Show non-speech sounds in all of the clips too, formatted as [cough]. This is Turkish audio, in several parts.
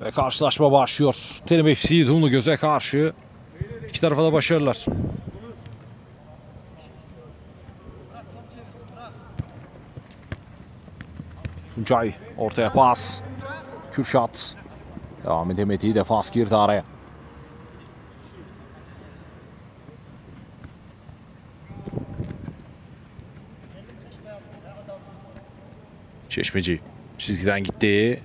Ve karşılaşma başlıyor. Terim FC Dumlu Göz'e karşı. İki tarafa da başarılar. Tuncay ortaya pas. Kürşat. Devam edemediği defans girdi araya. Çeşmeci çizgiden gitti.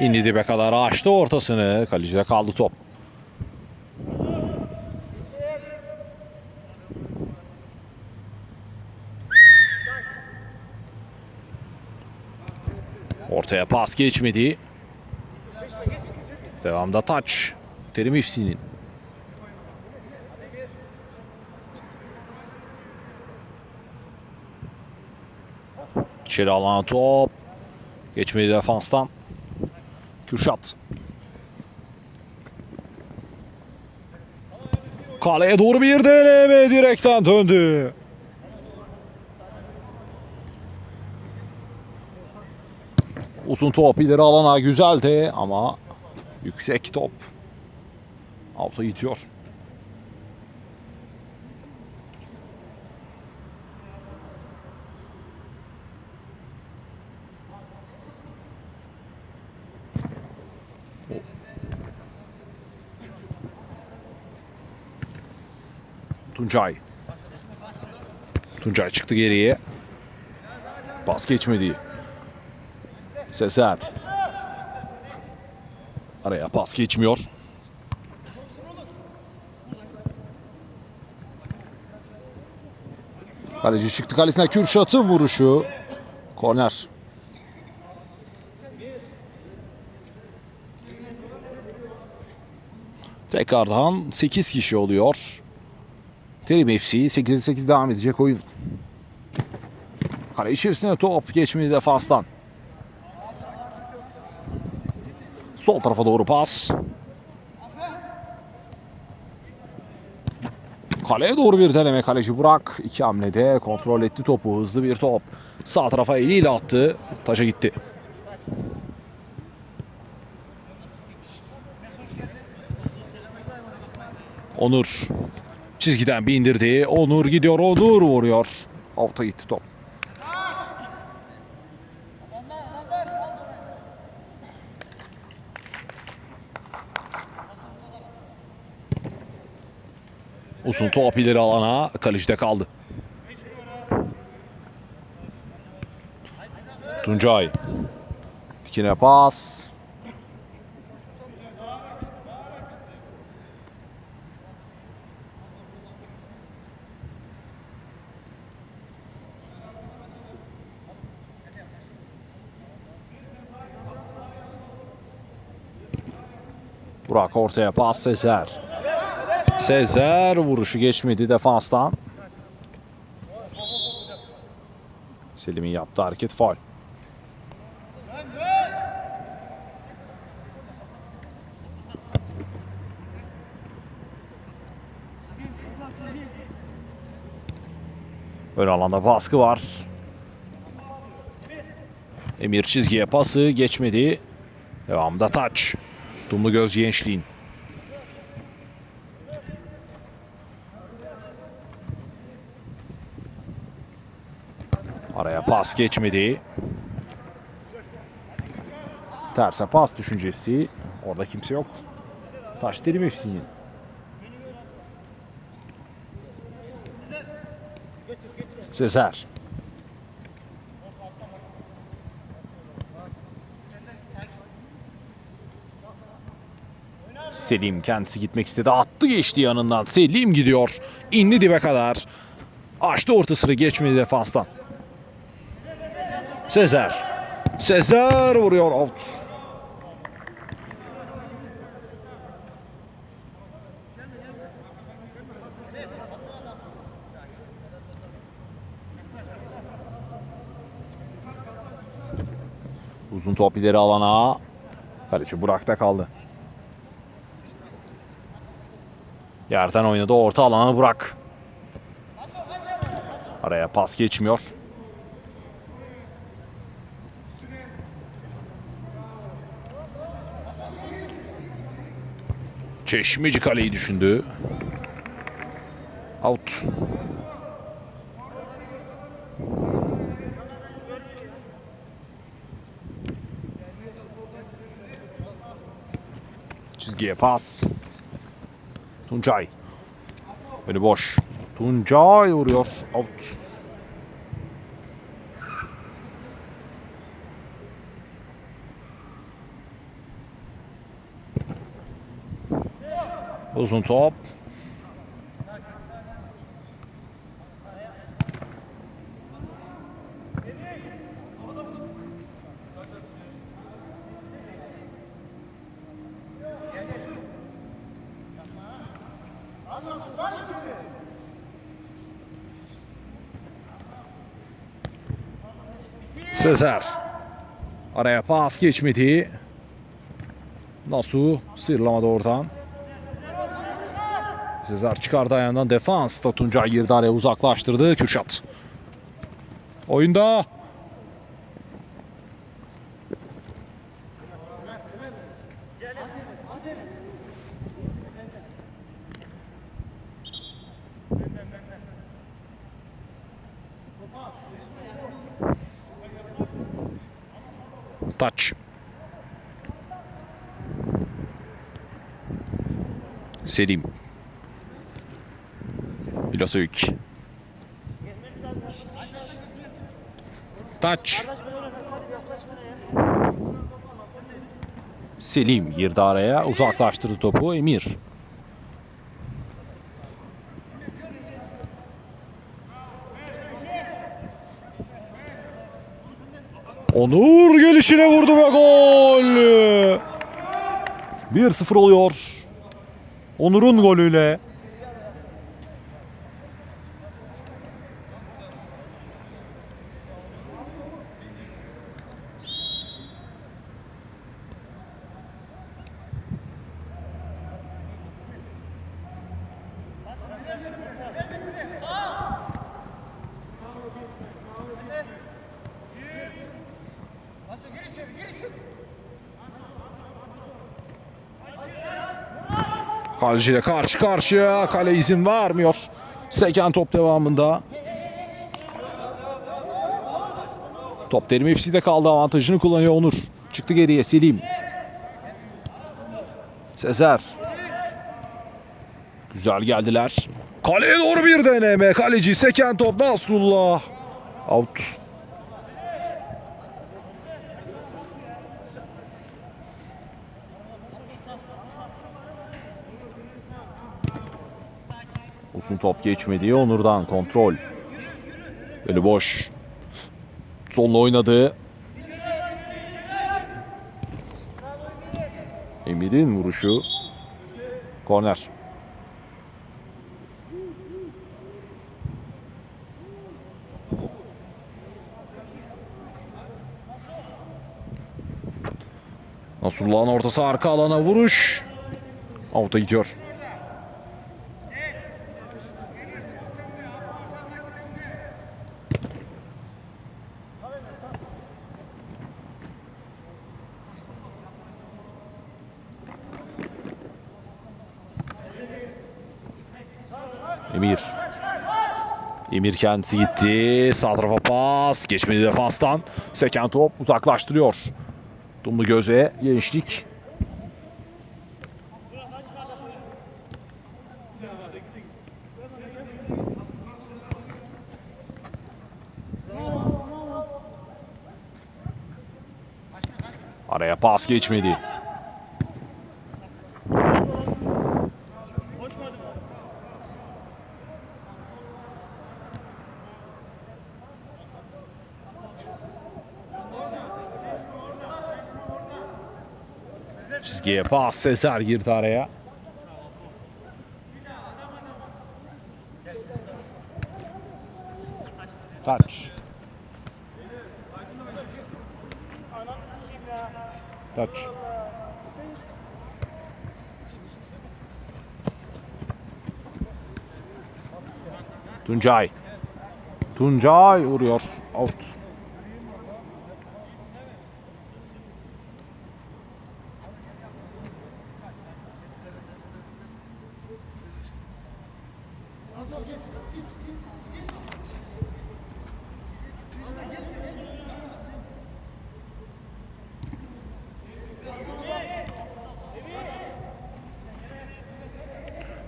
İndi dibe kadar açtı ortasını. Kalecide kaldı top. Ortaya pas geçmedi. Devamda taç. Terim İfsi'nin. İçeri alan top. Geçmedi defanstan. Kürşat. Kaleye doğru bir deneme direkten döndü. Uzun top ileri alana güzeldi ama yüksek top. Alta gidiyor. Tuncay. Tuncay çıktı geriye. Pas geçmedi. Sezer. Araya pas geçmiyor. Kaleci çıktı kalesine Kürşat'ın vuruşu. Korner. Tekrardan 8 kişi oluyor. Terim FC 8'e 8 devam edecek oyun. Kale içerisine top geçmedi defanstan. Sol tarafa doğru pas. Kaleye doğru bir deneme kaleci Burak. iki hamlede kontrol etti topu. Hızlı bir top. Sağ tarafa eliyle attı. Taşa gitti. Onur çizgiden bir indirdi. Onur gidiyor. Onur vuruyor. Alta gitti top. Uzun top ileri alana kalecide kaldı. Tuncay. Dikine pas. Burak ortaya pas Sezer. Sezer vuruşu geçmedi defanstan. Selim'in yaptığı hareket faul. Ön alanda baskı var. Emir çizgiye pası geçmedi. Devamında taç. Dumlu göz gençliğin. Araya pas geçmedi. Terse pas düşüncesi. Orada kimse yok. Taş derim hepsinin. Sezer. Selim kendisi gitmek istedi. Attı geçti yanından. Selim gidiyor. İndi dibe kadar. Açtı ortasını geçmedi defanstan. Sezer. Sezer vuruyor out. Uzun top ileri alana. Kaleci Burak'ta kaldı. Yerden oynadı orta alana Burak. Araya pas geçmiyor. Çeşmeci kaleyi düşündü. Out. Çizgiye pas. Tuncay. Önü boş. Tuncay vuruyor. Out. Uzun top. Sezer. Araya pas geçmedi. Nasu sıyrılamadı oradan. Sezer çıkardı ayağından defans. da Tuncay girdi araya uzaklaştırdı. Kürşat. Oyunda. Taç. Selim. Bilasövik. Taç. Selim girdi araya. Uzaklaştırdı topu. Emir. Onur gelişine vurdu ve gol. 1-0 oluyor. Onur'un golüyle. Kaleciyle karşı karşıya. Kale izin vermiyor. Seken top devamında. Top Terim FC'de kaldı. Avantajını kullanıyor Onur. Çıktı geriye Selim. Sezer. Güzel geldiler. Kaleye doğru bir deneme. Kaleci seken top Nasrullah. Out. Uzun top geçmedi. Onur'dan kontrol. Böyle boş. Solla oynadı. Emir'in vuruşu. Korner. Nasrullah'ın ortası arka alana vuruş. Out'a gidiyor. Emir. Emir kendisi gitti. Sağ tarafa pas. Geçmedi defanstan. Seken top uzaklaştırıyor. Dumlu göze gençlik. Araya pas geçmedi. Çizgiye pas Sezer girdi araya. Taç. Taç. Tuncay. Tuncay vuruyor. Out.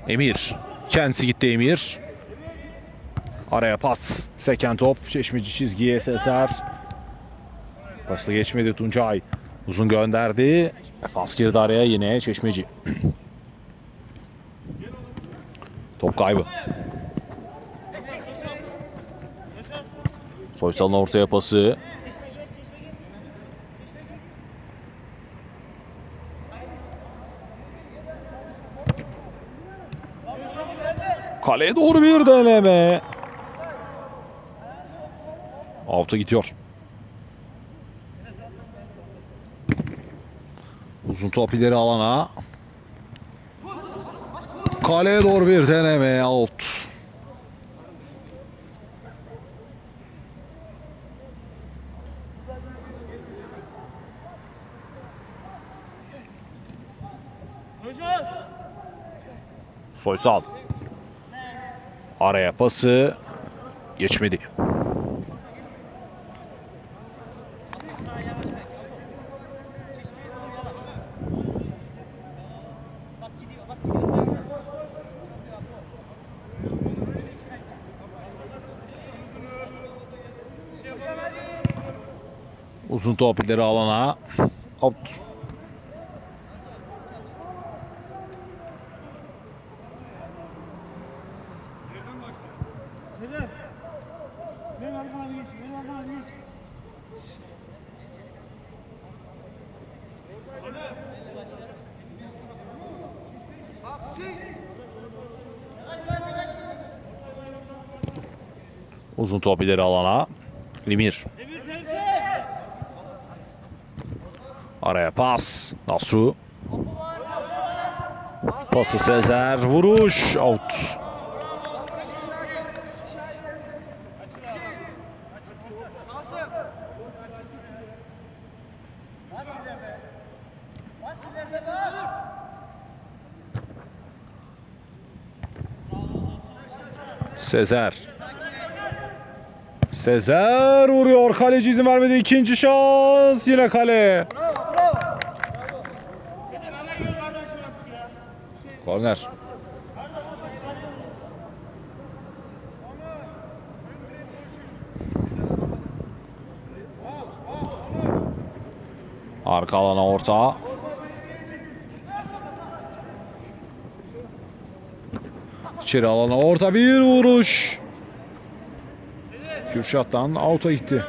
Emir. Kendisi gitti Emir. Araya pas. Seken top. Çeşmeci çizgiye Sezer. Pasla geçmedi Tuncay. Uzun gönderdi. Defans girdi araya yine Çeşmeci. [clears throat] top kaybı. Soysal'ın ortaya pası. Kaleye doğru bir deneme. Out'a gidiyor. Uzun top ileri alana. Kaleye doğru bir deneme. Out. Soysal. Araya pası geçmedi. Uzun top ileri alana. Out. Uzun top ileri alana. Limir. Araya pas. Nasru. Pası Sezer. Vuruş. Out. Sezer. Sezer vuruyor. Kaleci izin vermedi. İkinci şans. Yine kale. Yaptık ya. Korner. Arka alana orta. İçeri alana orta bir vuruş. Kürşat'tan out'a gitti.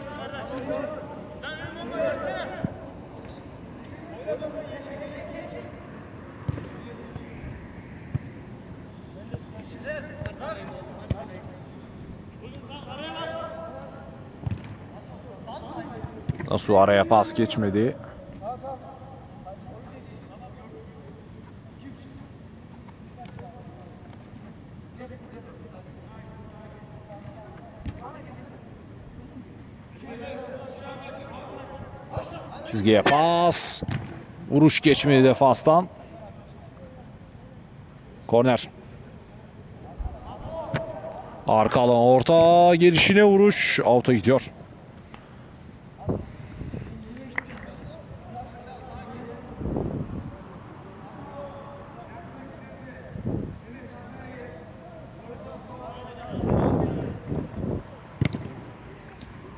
Nasıl araya pas geçmedi. Çizgiye pas. Vuruş geçmedi defanstan. Korner. Arka alan orta gelişine vuruş. Out'a gidiyor.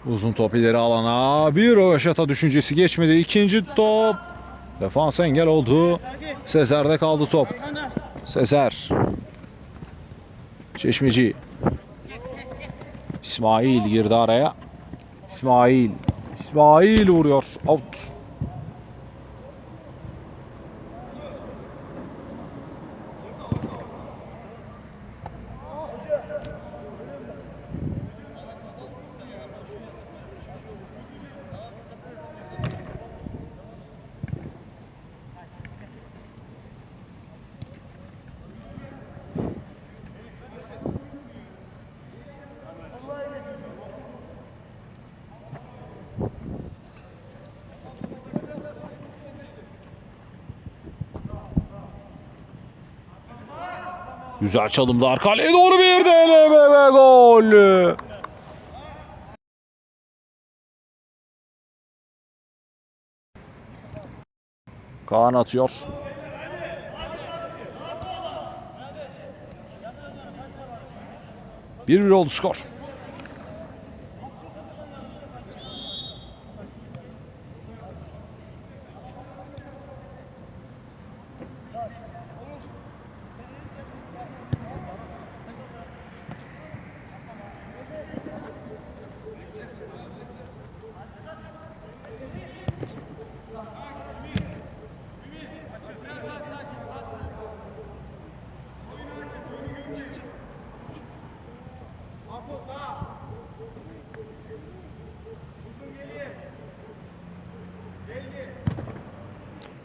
Uzun top ileri alana. Bir röveşata düşüncesi geçmedi. İkinci top. Defans engel oldu. Sezer'de kaldı top. Sezer. Çeşmeci. İsmail girdi araya. İsmail. İsmail vuruyor. Out. Güzel çalımlar. Kaleye doğru bir deneme ve gol. Kaan atıyor. Bir bir oldu skor.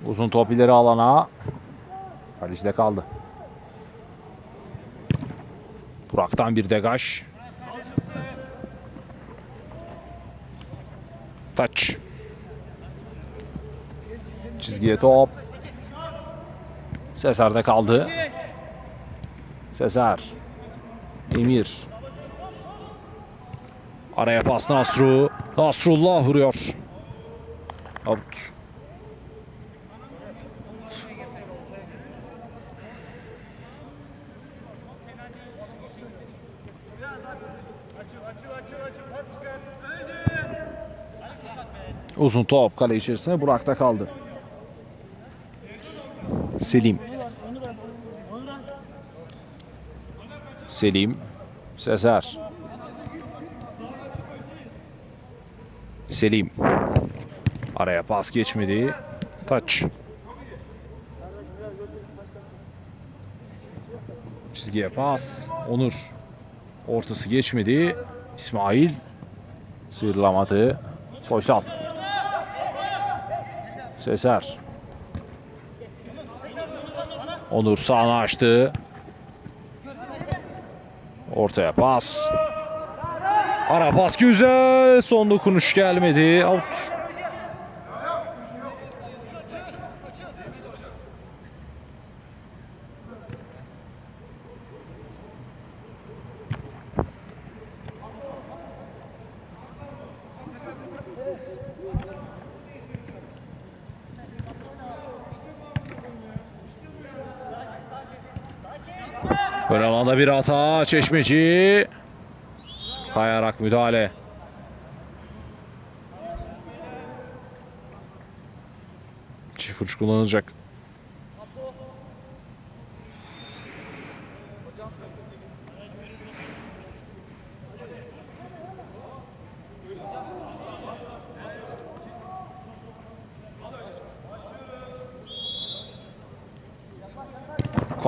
Uzun top ileri alana. Kalecide kaldı. Burak'tan bir degaj. Taç. Çizgiye top. Sezar'da kaldı. Sezar. Emir. Araya pas Nasru. Nasrullah vuruyor. Out. Uzun top kale içerisine Burak'ta kaldı. Selim. Selim. Sezer. Selim. Araya pas geçmedi. Taç. Çizgiye pas. Onur. Ortası geçmedi. İsmail. Sıyrılamadı. Soysal. Sezer. Onur sağını açtı. Ortaya pas. Ara pas güzel. Son dokunuş gelmedi. Out. Bir hata. Çeşmeci. Kayarak müdahale. Çift uç kullanılacak.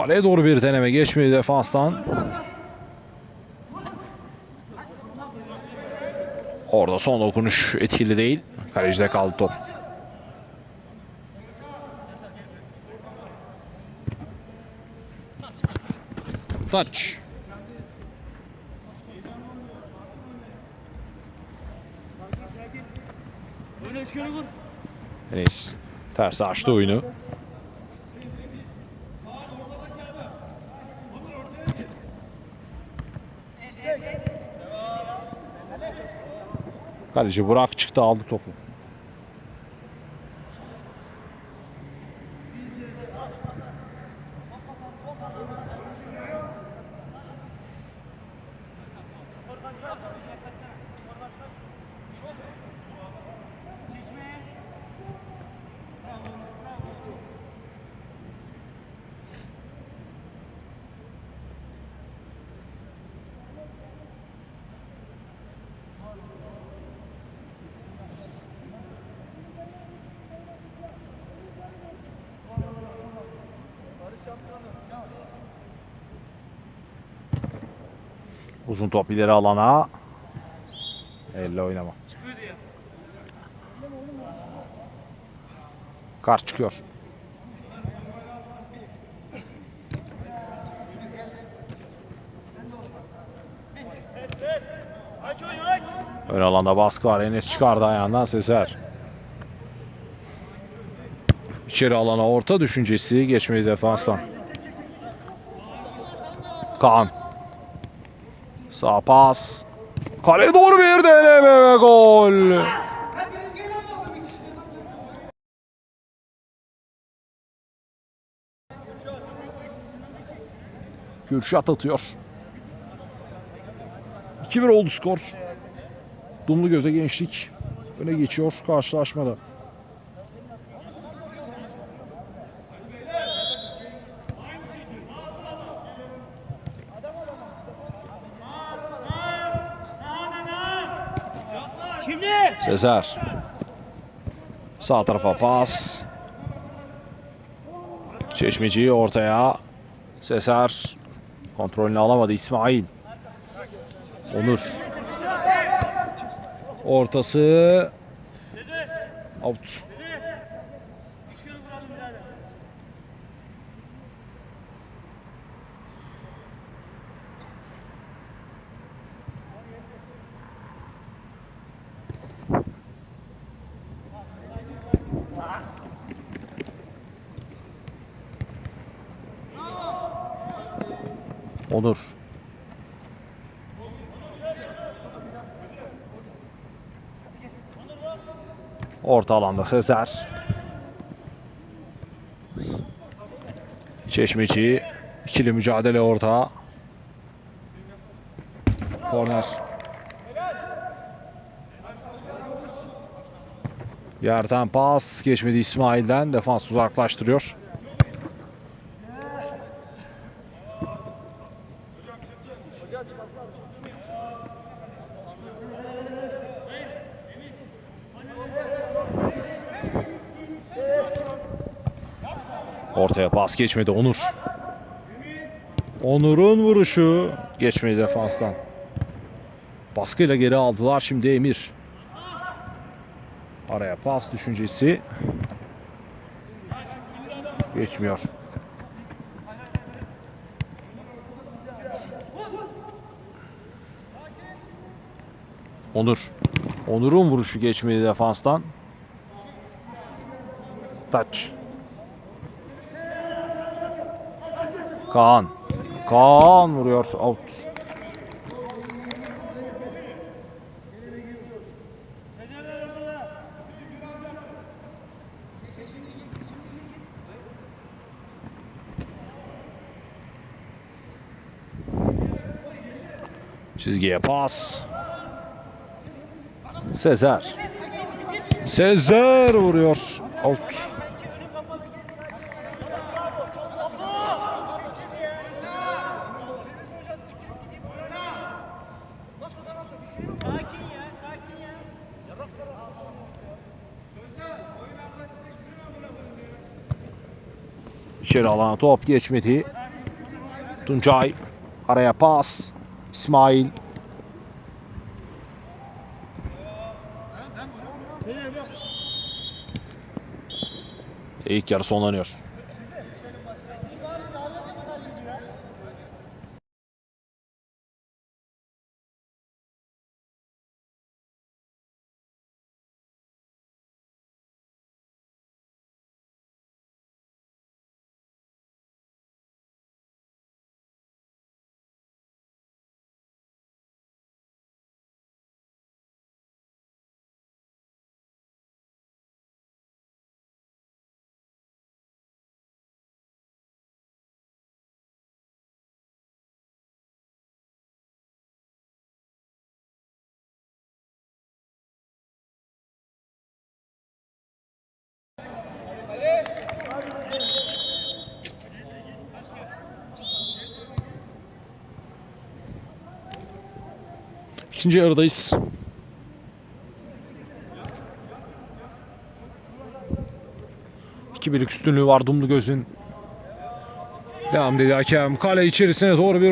Kaleye doğru bir deneme geçmedi defanstan. Orada son dokunuş etkili değil. Kalecide kaldı top. Vur. Enes ters açtı oyunu. Kaleci Burak çıktı aldı topu. Uzun top ileri alana. Elle oynama. Kart çıkıyor. Ön alanda baskı var. Enes çıkardı ayağından Sezer. İçeri alana orta düşüncesi geçmedi defanstan. Kaan. Sağ pas. Kaleye doğru bir deneme ve gol. Kürşat atıyor. 2-1 oldu skor. Dumlu göze gençlik öne geçiyor karşılaşmada. Sezer. Sağ tarafa pas. Çeşmeci ortaya. Sezer. Kontrolünü alamadı İsmail. Onur. Ortası. Out. Onur. Orta alanda Sezer. Çeşmeci. ikili mücadele orta. Korner. Yerden pas geçmedi İsmail'den. Defans uzaklaştırıyor. Ortaya pas geçmedi Onur. Onur'un vuruşu geçmedi defanstan. Baskıyla geri aldılar şimdi Emir. Araya pas düşüncesi. Geçmiyor. Onur. Onur'un vuruşu geçmedi defanstan. Touch. Kaan. Kaan vuruyor out. Çizgiye pas. Sezer. Sezer vuruyor. Out. İçeri alana top geçmedi. Tuncay araya pas. İsmail ilk yarı sonlanıyor. İkinci yarıdayız. İki birlik üstünlüğü var Dumlu Göz'ün. Devam dedi hakem. Kale içerisine doğru bir